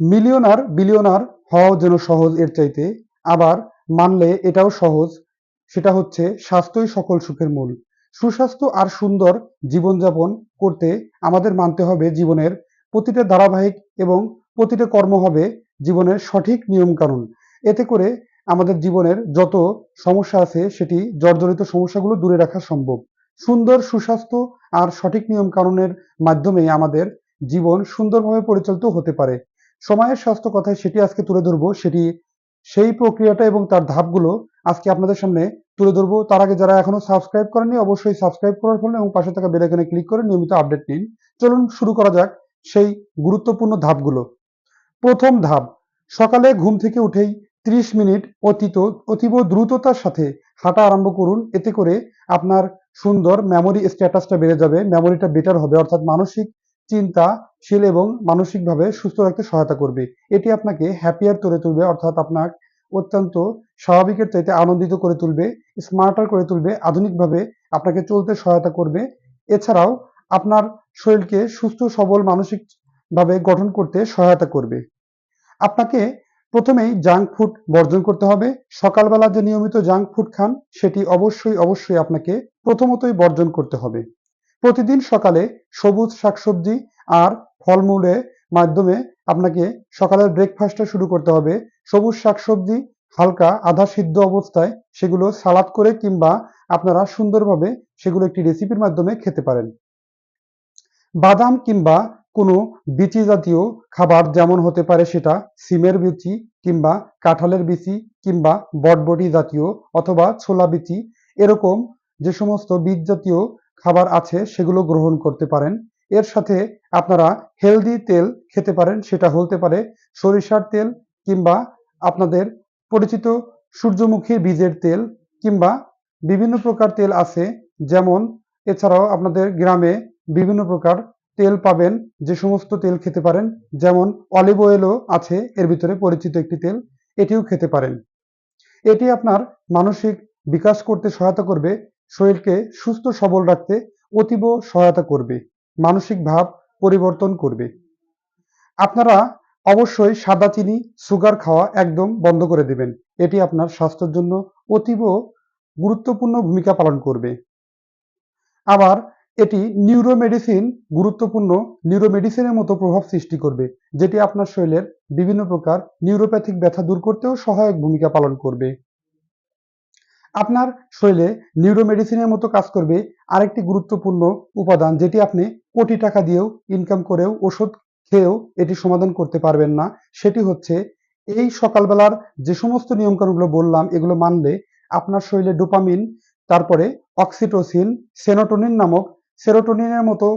Millionaire, billionaire হওয়াও যেন সহজ এর চাইতে। আবার মানলে এটাও সহজ, সেটা হচ্ছে স্বাস্থ্যই সকল সুখের মূল। সুস্বাস্থ্য আর সুন্দর জীবনযাপন করতে আমাদের মানতে হবে জীবনের প্রতিটা ধারাবাহিক এবং প্রতিটা কর্ম হবে জীবনের সঠিক নিয়মকানুন। এতে করে আমাদের জীবনের যত সমস্যা আছে সেটি জর্জরিত সমস্যাগুলো দূরে রাখা সম্ভব। সুন্দর সুস্বাস্থ্য আর সঠিক নিয়ম কানুনের মাধ্যমে আমাদের জীবন সুন্দরভাবে পরিচালিত হতে পারে। সময়ের স্বাস্থ্য কথায় সেটি আজকে তুলে ধরবো। সেটি সেই প্রক্রিয়াটা এবং তার ধাপগুলো আজকে আপনাদের সামনে তুলে ধরবো। তার আগে যারা এখনও সাবস্ক্রাইব করেননি, অবশ্যই সাবস্ক্রাইব করার ফলে এবং পাশে থাকা বেলাইকনে ক্লিক করে নিয়মিত আপডেট নিন। চলুন শুরু করা যাক সেই গুরুত্বপূর্ণ ধাপগুলো। প্রথম ধাপ, সকালে ঘুম থেকে উঠেই ত্রিশ মিনিট অতীত, অতীব দ্রুততার সাথে হাঁটা আরম্ভ করুন। এতে করে আপনার সুন্দর মেমোরি স্ট্যাটাসটা বেড়ে যাবে মেমোরিটা বেটার হবে। অর্থাৎ মানসিক চিন্তাশীল এবং মানসিকভাবে সুস্থ রাখতে সহায়তা করবে। এটি আপনাকে হ্যাপিয়ার করে তুলবে, অর্থাৎ আপনার অত্যন্ত স্বাভাবিকের চাইতে আনন্দিত করে তুলবে স্মার্টার করে তুলবে, আধুনিকভাবে আপনাকে চলতে সহায়তা করবে। এছাড়াও আপনার শরীরকে সুস্থ, সবল, মানসিকভাবে গঠন করতে সহায়তা করবে। আপনাকে প্রথমেই জাঙ্ক ফুড বর্জন করতে হবে। সকালবেলা যে নিয়মিত জাঙ্ক ফুড খান, সেটি অবশ্যই অবশ্যই আপনাকে প্রথমতই বর্জন করতে হবে। প্রতিদিন সকালে সবুজ শাকসবজি আর ফলমূলের মাধ্যমে আপনাকে সকালের ব্রেকফাস্টটা শুরু করতে হবে। সবুজ শাকসবজি, হালকা আধা সিদ্ধ অবস্থায় সেগুলো সালাদ করে কিংবা আপনারা সুন্দরভাবে সেগুলো একটি রেসিপির মাধ্যমে খেতে পারেন। বাদাম কিংবা কোনো বিচি জাতীয় খাবার যেমন হতে পারে সেটা সিমের বিচি কিংবা কাঁঠালের বিচি কিংবা বটবটি জাতীয় অথবা ছোলা বিচি, এরকম যে সমস্ত বীজ জাতীয় খাবার আছে, সেগুলো গ্রহণ করতে পারেন। এর সাথে আপনারা হেলদি তেল খেতে পারেন, সেটা হতে পারে সরিষার তেল কিংবা আপনাদের পরিচিত সূর্যমুখী বীজের তেল কিংবা বিভিন্ন প্রকার তেল আছে। যেমন এছাড়াও আপনাদের গ্রামে বিভিন্ন প্রকার তেল পাবেন, যে সমস্ত তেল খেতে পারেন। যেমন অলিভ অয়েলও আছে, এর ভিতরে পরিচিত একটি তেল, এটিও খেতে পারেন। এটি আপনার মানসিক বিকাশ করতে সহায়তা করবে শরীরকে সুস্থ, সবল রাখতে অতীব সহায়তা করবে, মানসিক ভাব পরিবর্তন করবে। আপনারা অবশ্যই সাদা চিনি, সুগার খাওয়া একদম বন্ধ করে দেবেন। এটি আপনার স্বাস্থ্যের জন্য অতীব গুরুত্বপূর্ণ ভূমিকা পালন করবে। আবার এটি নিউরোমেডিসিন গুরুত্বপূর্ণ নিউরোমেডিসিনের মতো প্রভাব সৃষ্টি করবে, যেটি আপনার শরীরের বিভিন্ন প্রকার নিউরোপ্যাথিক ব্যথা দূর করতেও সহায়ক ভূমিকা পালন করবে। আপনার শরীরে নিউরোমেডিসিনের মতো কাজ করবে আরেকটি গুরুত্বপূর্ণ উপাদান যেটি আপনি কোটি টাকা দিয়েও ইনকাম করেও ওষুধ খেয়েও এটি সমাধান করতে পারবেন না, সেটি হচ্ছে এই সকালবেলার যে সমস্ত নিয়মকানুনগুলো বললাম, এগুলো মানলে আপনার শরীরে ডোপামিন তারপরে অক্সিটোসিন সেনোটোনিন নামক সেরোটোনিনের মতো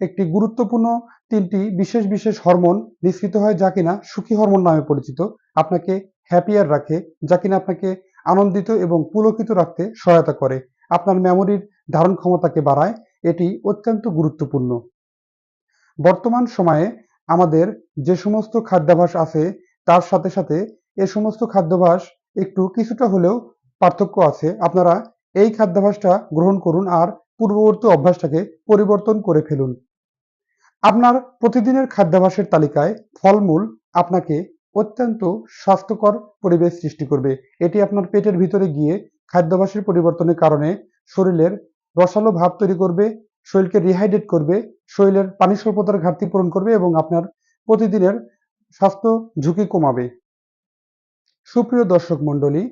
একটি গুরুত্বপূর্ণ তিনটি বিশেষ বিশেষ হরমোন নিঃসৃত হয় যা কিনা সুখী হরমোন নামে পরিচিত, আপনাকে হ্যাপিয়ার রাখে, যা কিনা আপনাকে আনন্দিত এবং পুলকিত রাখতে সহায়তা করে। আপনার মেমোরির ধারণ ক্ষমতাকে বাড়ায়, এটি অত্যন্ত গুরুত্বপূর্ণ। বর্তমান সময়ে আমাদের যে সমস্ত খাদ্যাভাস আছে, তার সাথে সাথে এ সমস্ত খাদ্যাভাস একটু কিছুটা হলেও পার্থক্য আছে। আপনারা এই খাদ্যাভাসটা গ্রহণ করুন আর পূর্ববর্তী অভ্যাসটাকে পরিবর্তন করে ফেলুন। আপনার প্রতিদিনের খাদ্যাভাসের তালিকায় ফলমূল আপনাকে অত্যন্ত স্বাস্থ্যকর পরিবেশ সৃষ্টি করবে। এটি আপনার পেটের ভিতরে গিয়ে খাদ্যাভাসের পরিবর্তনের কারণে শরীরের রসালো ভাব তৈরি করবে, শরীরকে রিহাইড্রেট করবে, শরীরের পানি স্বল্পতার ঘাটতি পূরণ করবে এবং আপনার প্রতিদিনের স্বাস্থ্য ঝুঁকি কমাবে। সুপ্রিয় দর্শক মণ্ডলী,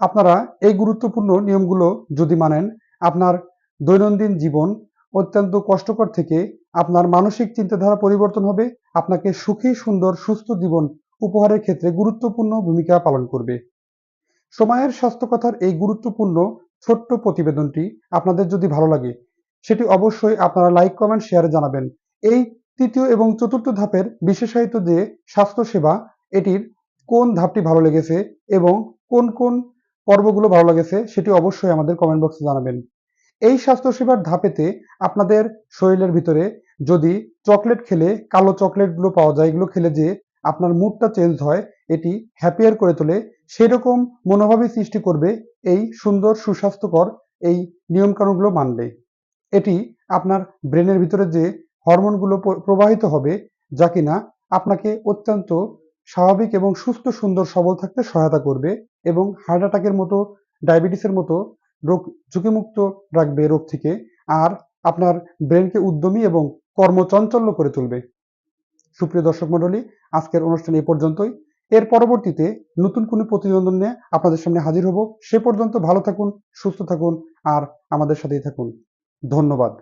আপনারা এই গুরুত্বপূর্ণ নিয়মগুলো যদি মানেন, আপনার দৈনন্দিন জীবন অত্যন্ত কষ্টকর থেকে আপনার মানসিক চিন্তাধারা পরিবর্তন হবে, আপনাকে সুখী, সুন্দর, সুস্থ জীবন উপহারের ক্ষেত্রে গুরুত্বপূর্ণ ভূমিকা পালন করবে। সময়ের স্বাস্থ্য কথার এই গুরুত্বপূর্ণ ছোট্ট প্রতিবেদনটি আপনাদের যদি ভালো লাগে, সেটি অবশ্যই আপনারা লাইক, কমেন্ট, শেয়ারে জানাবেন। এই তৃতীয় এবং চতুর্থ ধাপের বিশেষায়িত যে স্বাস্থ্যসেবা, এটির কোন ধাপটি ভালো লেগেছে এবং কোন কোন পর্বগুলো ভালো লেগেছে, সেটি অবশ্যই আমাদের কমেন্ট বক্সে জানাবেন। এই স্বাস্থ্যসেবার ধাপেতে আপনাদের শরীরের ভিতরে যদি চকলেট খেলে, কালো চকলেটগুলো পাওয়া যায়, এগুলো খেলে যে আপনার মুডটা চেঞ্জ হয়, এটি হ্যাপিয়ার করে তোলে, সেরকম মনোভাবই সৃষ্টি করবে এই সুন্দর, সুস্বাস্থ্যকর এই নিয়মকানুনগুলো মানলে। এটি আপনার ব্রেনের ভিতরে যে হরমোনগুলো প্রবাহিত হবে, যা কিনা আপনাকে অত্যন্ত স্বাভাবিক এবং সুস্থ, সুন্দর, সবল থাকতে সহায়তা করবে এবং হার্ট অ্যাটাকের মতো ডায়াবেটিসের মতো রোগ, ঝুঁকিমুক্ত রাখবে রোগ থেকে, আর আপনার ব্রেনকে উদ্যমী এবং কর্মচঞ্চল্য করে তুলবে। সুপ্রিয় দর্শক মন্ডলী আজকের অনুষ্ঠান এই পর্যন্তই। এর পরবর্তীতে নতুন কোনো প্রতিবেদন নিয়ে আপনাদের সামনে হাজির হব। সে পর্যন্ত ভালো থাকুন, সুস্থ থাকুন, আর আমাদের সাথেই থাকুন। ধন্যবাদ।